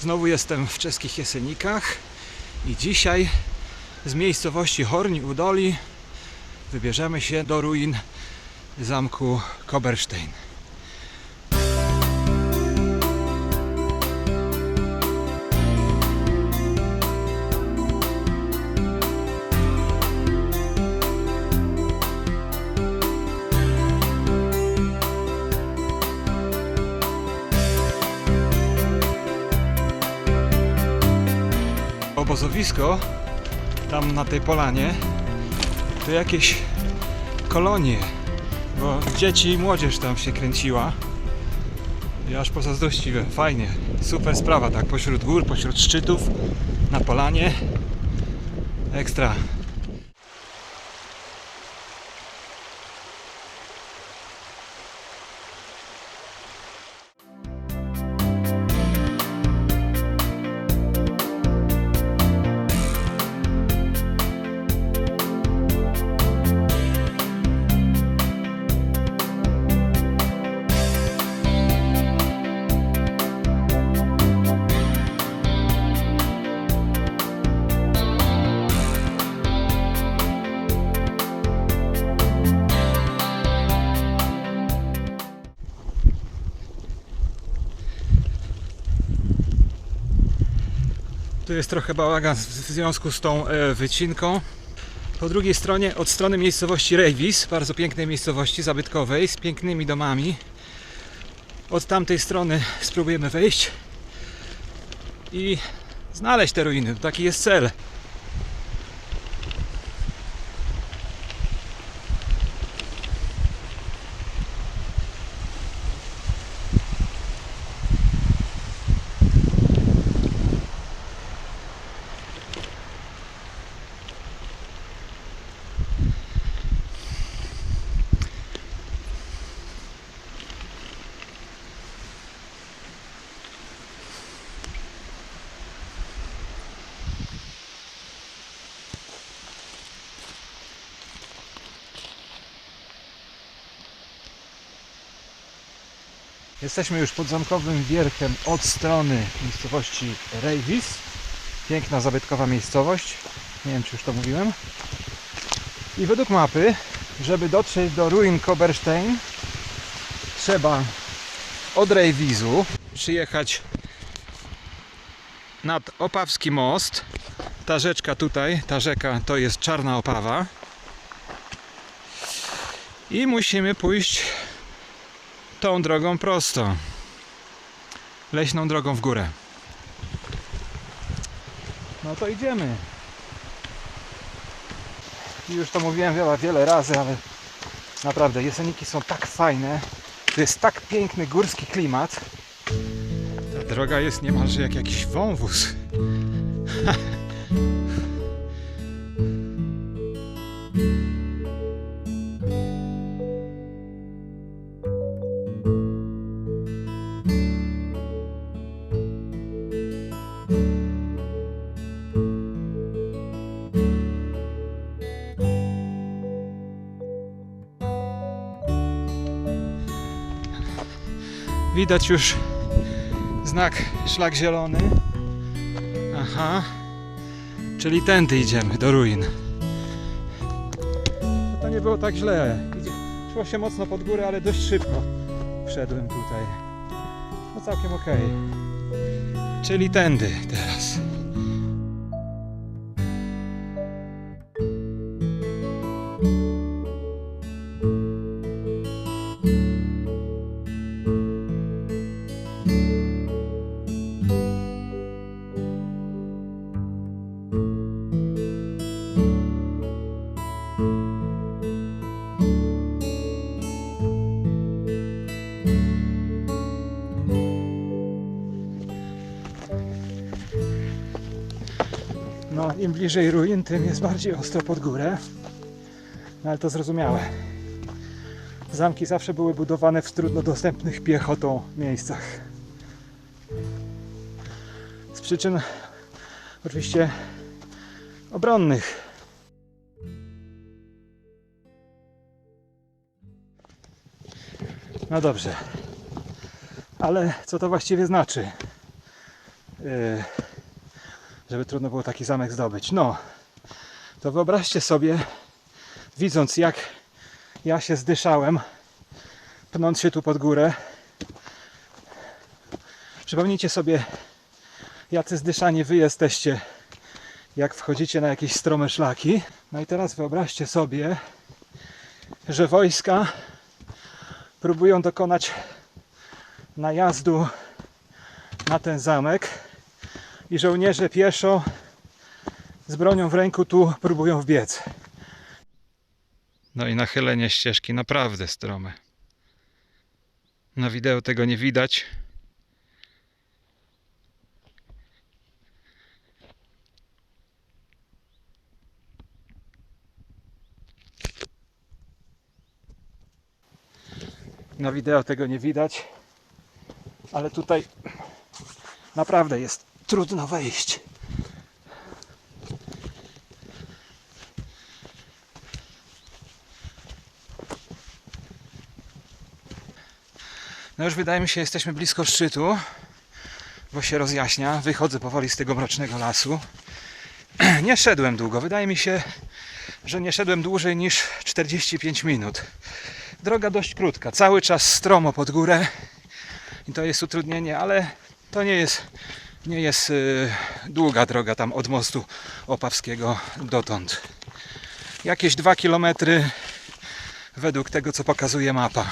Znowu jestem w czeskich Jesenikach i dzisiaj z miejscowości Horni Udoli wybierzemy się do ruin zamku Koberstein. Obozowisko tam na tej polanie to jakieś kolonie, bo dzieci i młodzież tam się kręciła. I aż pozazdrościłem. Fajnie. Super sprawa, tak pośród gór, pośród szczytów, na polanie. Ekstra. Tu jest trochę bałagan w związku z tą e, wycinką. Po drugiej stronie, od strony miejscowości Rejwis, bardzo pięknej miejscowości zabytkowej, z pięknymi domami. Od tamtej strony spróbujemy wejść i znaleźć te ruiny. Taki jest cel. Jesteśmy już pod zamkowym wierchem od strony miejscowości Rejwis. Piękna, zabytkowa miejscowość. Nie wiem, czy już to mówiłem. I według mapy, żeby dotrzeć do ruin Koberstein, trzeba od Rejwizu przyjechać nad Opawski most. Ta rzeczka tutaj, ta rzeka to jest Czarna Opawa. I musimy pójść tą drogą prosto. Leśną drogą w górę. No to idziemy. I Już to mówiłem wiele, wiele razy, ale naprawdę Jeseniki są tak fajne. To jest tak piękny górski klimat. Ta droga jest niemalże jak jakiś wąwóz. Widać już znak szlak zielony. Aha. Czyli tędy idziemy do ruin. No to nie było tak źle. Szło się mocno pod górę, ale dość szybko wszedłem tutaj. No całkiem okej. Czyli tędy teraz. Bliżej ruin, tym jest bardziej ostro pod górę. No ale to zrozumiałe. Zamki zawsze były budowane w trudno dostępnych piechotą miejscach. Z przyczyn oczywiście obronnych. No dobrze. Ale co to właściwie znaczy? yy, żeby trudno było taki zamek zdobyć. No, to wyobraźcie sobie, widząc jak ja się zdyszałem, pnąc się tu pod górę. Przypomnijcie sobie, jacy zdyszani wy jesteście, jak wchodzicie na jakieś strome szlaki. No i teraz wyobraźcie sobie, że wojska próbują dokonać najazdu na ten zamek i żołnierze pieszo z bronią w ręku tu próbują wbiec. No i nachylenie ścieżki naprawdę strome. Na wideo tego nie widać. Na wideo tego nie widać, ale tutaj naprawdę jest trudno wejść. No już wydaje mi się, jesteśmy blisko szczytu, bo się rozjaśnia. Wychodzę powoli z tego mrocznego lasu. Nie szedłem długo. Wydaje mi się, że nie szedłem dłużej niż 45 minut. Droga dość krótka, cały czas stromo pod górę i to jest utrudnienie, ale to nie jest, nie jest yy, długa droga tam od mostu opawskiego dotąd. Jakieś 2 km według tego, co pokazuje mapa.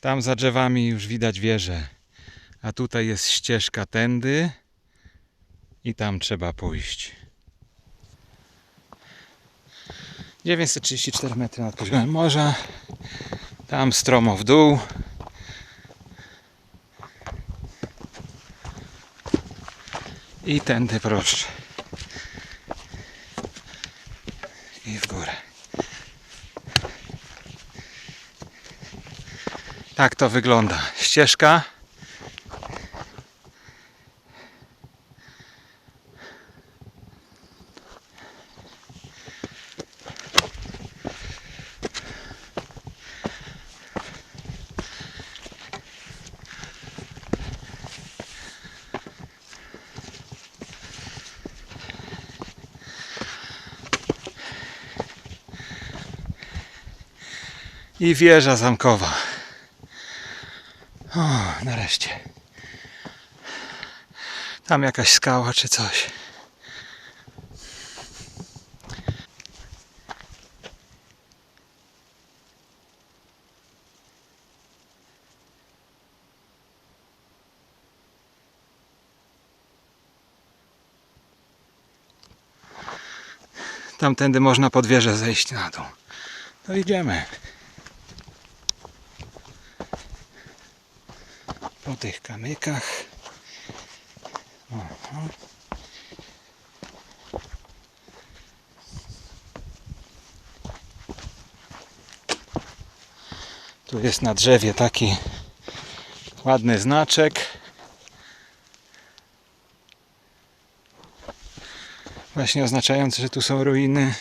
Tam za drzewami już widać wieżę, a tutaj jest ścieżka tędy i tam trzeba pójść. 934 metry nad poziomem morza. Tam stromo w dół. I tędy proszę. I w górę. Tak to wygląda. Ścieżka. I wieża zamkowa. O, nareszcie. Tam jakaś skała czy coś. Tamtędy można pod wieżę zejść na dół. To idziemy. Po tych kamykach. Oho. Tu jest na drzewie taki ładny znaczek. Właśnie oznaczający, że tu są ruiny.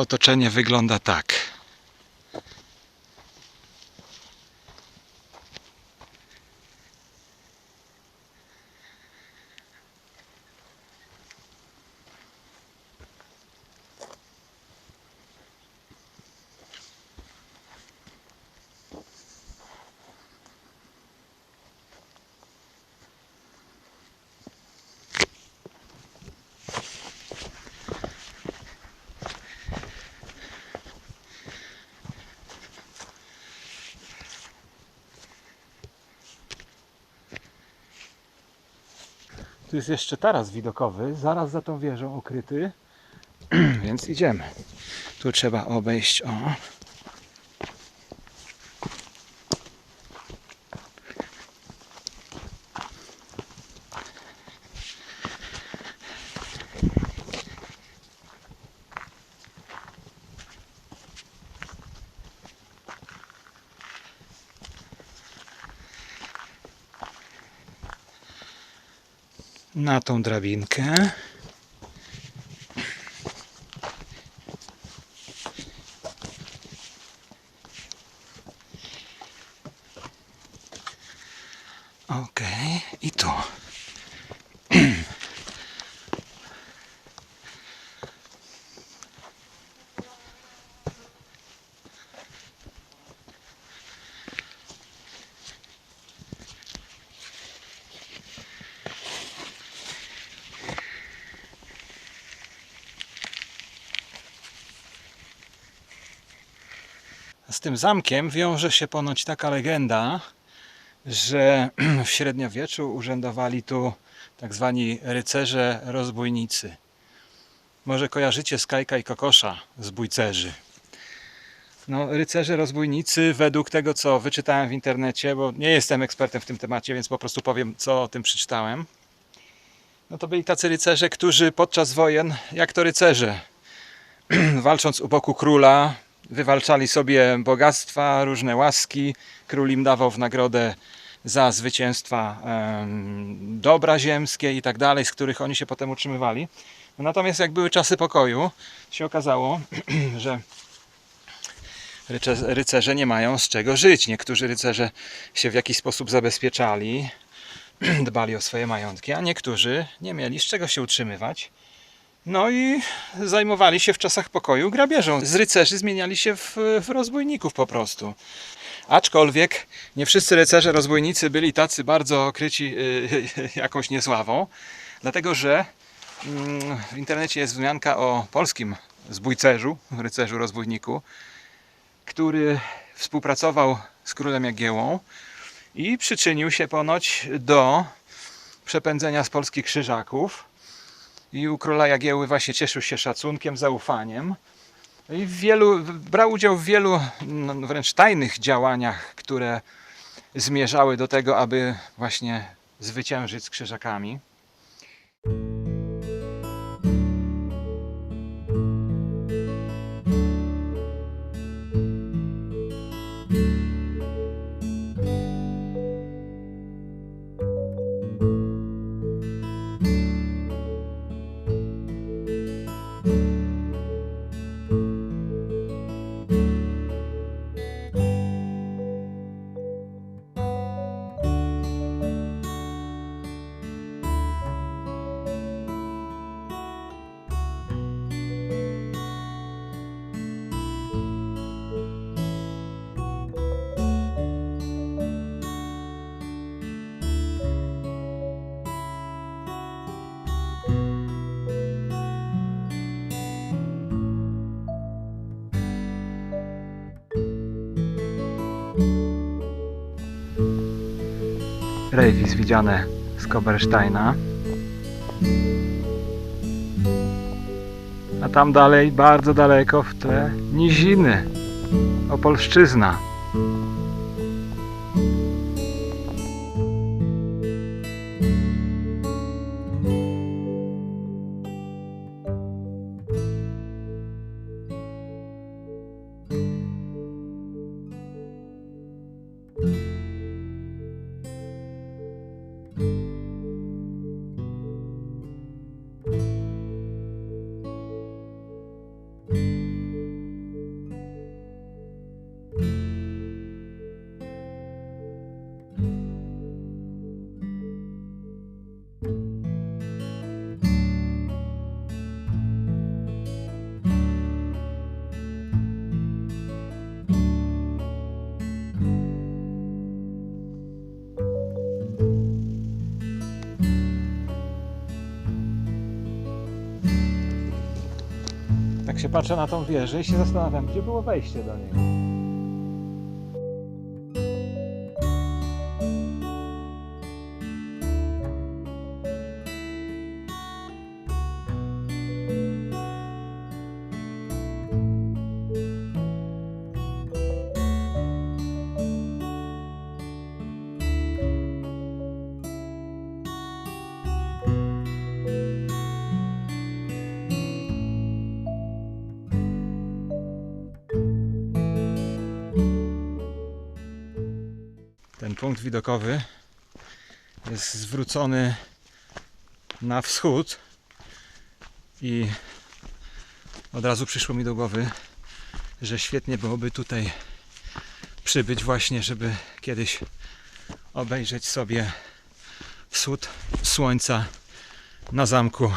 Otoczenie wygląda tak. Tu jest jeszcze taras widokowy, zaraz za tą wieżą ukryty, więc idziemy. Tu trzeba obejść o. na tą drabinkę. Okej, i tu. Z tym zamkiem wiąże się ponoć taka legenda, że w średniowieczu urzędowali tu tak zwani rycerze rozbójnicy. Może kojarzycie Skajka i Kokosza z bójcerzy. No, rycerze rozbójnicy, według tego co wyczytałem w internecie, bo nie jestem ekspertem w tym temacie, więc po prostu powiem, co o tym przeczytałem. No to byli tacy rycerze, którzy podczas wojen, jak to rycerze, walcząc u boku króla, wywalczali sobie bogactwa, różne łaski. Król im dawał w nagrodę za zwycięstwa dobra ziemskie i tak dalej, z których oni się potem utrzymywali. Natomiast jak były czasy pokoju, się okazało, że ryce- rycerze nie mają z czego żyć. Niektórzy rycerze się w jakiś sposób zabezpieczali, dbali o swoje majątki, a niektórzy nie mieli z czego się utrzymywać. No i zajmowali się w czasach pokoju grabieżą. Z rycerzy zmieniali się w, w rozbójników po prostu. Aczkolwiek nie wszyscy rycerze rozbójnicy byli tacy bardzo okryci y, jakąś niesławą, dlatego że mm, w internecie jest wzmianka o polskim zbójcerzu, rycerzu rozbójniku, który współpracował z królem Jagiełą i przyczynił się ponoć do przepędzenia z Polski krzyżaków i u króla Jagieły właśnie cieszył się szacunkiem, zaufaniem. I wielu, brał udział w wielu no, wręcz tajnych działaniach, które zmierzały do tego, aby właśnie zwyciężyć z krzyżakami. Rejwis widziane z Kobersteina. A tam dalej, bardzo daleko w tle niziny. Opolszczyzna. Się patrzę na tą wieżę i się zastanawiam, gdzie było wejście do niej. Punkt widokowy jest zwrócony na wschód i od razu przyszło mi do głowy, że świetnie byłoby tutaj przybyć właśnie, żeby kiedyś obejrzeć sobie wschód słońca na zamku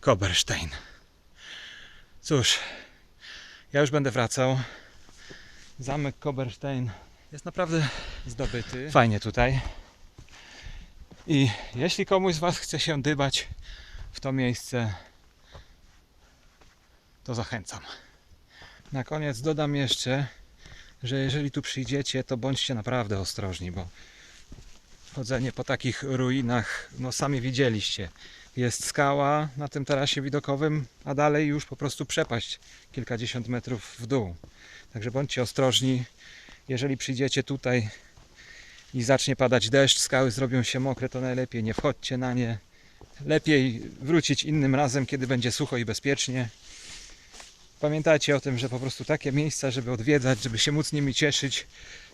Koberstein. Cóż, ja już będę wracał. Zamek Koberstein jest naprawdę zdobyty. Fajnie tutaj. I jeśli komuś z Was chce się dybać w to miejsce, to zachęcam. Na koniec dodam jeszcze, że jeżeli tu przyjdziecie, to bądźcie naprawdę ostrożni, bo chodzenie po takich ruinach, no sami widzieliście. Jest skała na tym tarasie widokowym, a dalej już po prostu przepaść kilkadziesiąt metrów w dół. Także bądźcie ostrożni. Jeżeli przyjdziecie tutaj i zacznie padać deszcz, skały zrobią się mokre, to najlepiej nie wchodźcie na nie. Lepiej wrócić innym razem, kiedy będzie sucho i bezpiecznie. Pamiętajcie o tym, że po prostu takie miejsca, żeby odwiedzać, żeby się móc nimi cieszyć,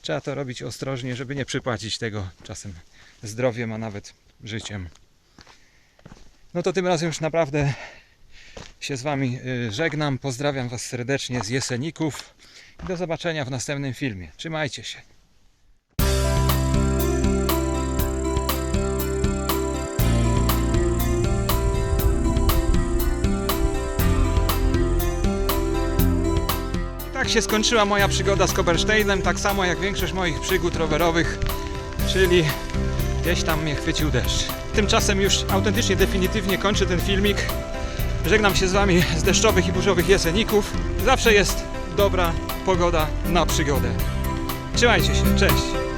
trzeba to robić ostrożnie, żeby nie przypłacić tego czasem zdrowiem, a nawet życiem. No to tym razem już naprawdę się z Wami y, żegnam. Pozdrawiam Was serdecznie z Jeseników. Do zobaczenia w następnym filmie. Trzymajcie się. Się skończyła moja przygoda z Kobersteinem, tak samo jak większość moich przygód rowerowych, czyli gdzieś tam mnie chwycił deszcz. Tymczasem już autentycznie, definitywnie kończę ten filmik. Żegnam się z Wami z deszczowych i burzowych Jeseników. Zawsze jest dobra pogoda na przygodę. Trzymajcie się, cześć!